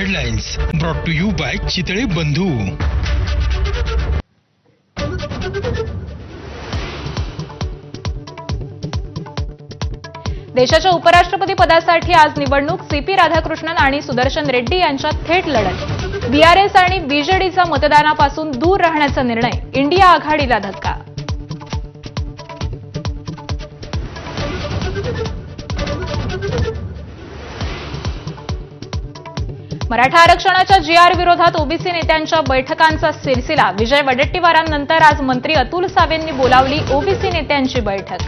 Headlines brought to you by Chitale Bandhu देशाच्या उपराष्ट्रपती पदासाठी आज निवडणूक सीपी राधाकृष्णन आणि सुदर्शन रेड्डी यांच्यात थेट लढत. बीआरएस आणि बीजेडीचा मतदानापासून दूर राहण्याचा निर्णय इंडिया आघाडीला धक्का. मराठा आरक्षणाच्या जी आर विरोधात ओबीसी नेत्यांच्या बैठकांचा सिलसिला. विजय वडेट्टीवारांनंतर आज मंत्री अतुल सावेंनी बोलावली ओबीसी नेत्यांची बैठक.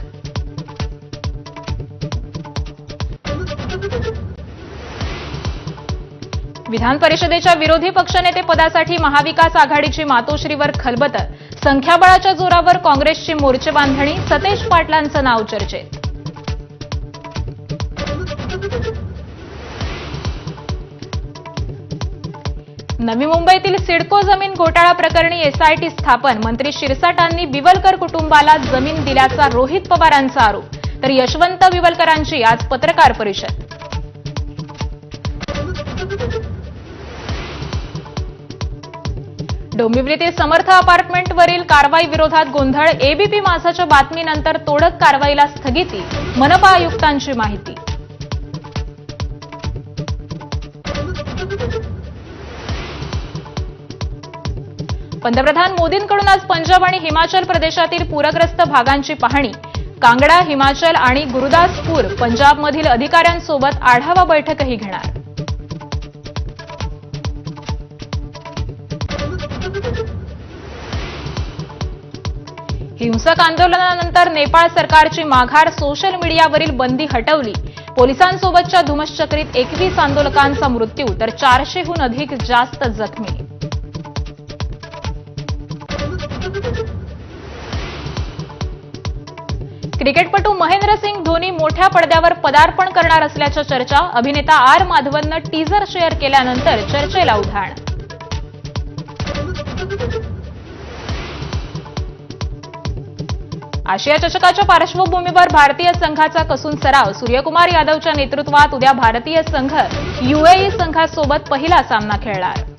विधान परिषदेच्या विरोधी पक्षनेते पदासाठी महाविकास आघाडीची मातोश्रीवर खलबतर संख्याबळाच्या जोरावर काँग्रेसची मोर्चे बांधणी सतेज पाटलांचं नाव चर्चेत. नवी मुंबईतील सिडको जमीन घोटाळा प्रकरणी एसआयटी स्थापन. मंत्री शिरसाटांनी बिवलकर कुटुंबाला जमीन दिल्याचा रोहित पवारांचा आरोप. तर यशवंत बिवलकरांची आज पत्रकार परिषद. डोंबिवलीतील समर्थ अपार्टमेंटवरील कारवाई विरोधात गोंधळ एबीपी माझाच्या बातमीनंतर तोडक कारवाईला स्थगिती मनपा आयुक्तांची माहिती. पंतप्रधान मोदींकडून आज पंजाब आणि हिमाचल प्रदेशातील पूरग्रस्त भागांची पाहणी. कांगडा हिमाचल आणि गुरुदासपूर पंजाबमधील अधिकाऱ्यांसोबत आढावा बैठकही घेणार. हिंसक आंदोलनानंतर नेपाळ सरकारची माघार सोशल मीडियावरील बंदी हटवली. पोलिसांसोबतच्या धुमश्चक्रीत एकवीस आंदोलकांचा मृत्यू तर चारशेहून अधिक जास्त जखमी. क्रिकेटपटू महेंद्रसिंग धोनी मोठ्या पडद्यावर पदार्पण करणार असल्याच्या चर्चा अभिनेता आर माधवननं टीझर शेअर केल्यानंतर चर्चेला उधाण. आशिया चषकाच्या पार्श्वभूमीवर भारतीय संघाचा कसून सराव सूर्यकुमार यादवच्या नेतृत्वात उद्या भारतीय संघ युएई संघासोबत पहिला सामना खेळणार.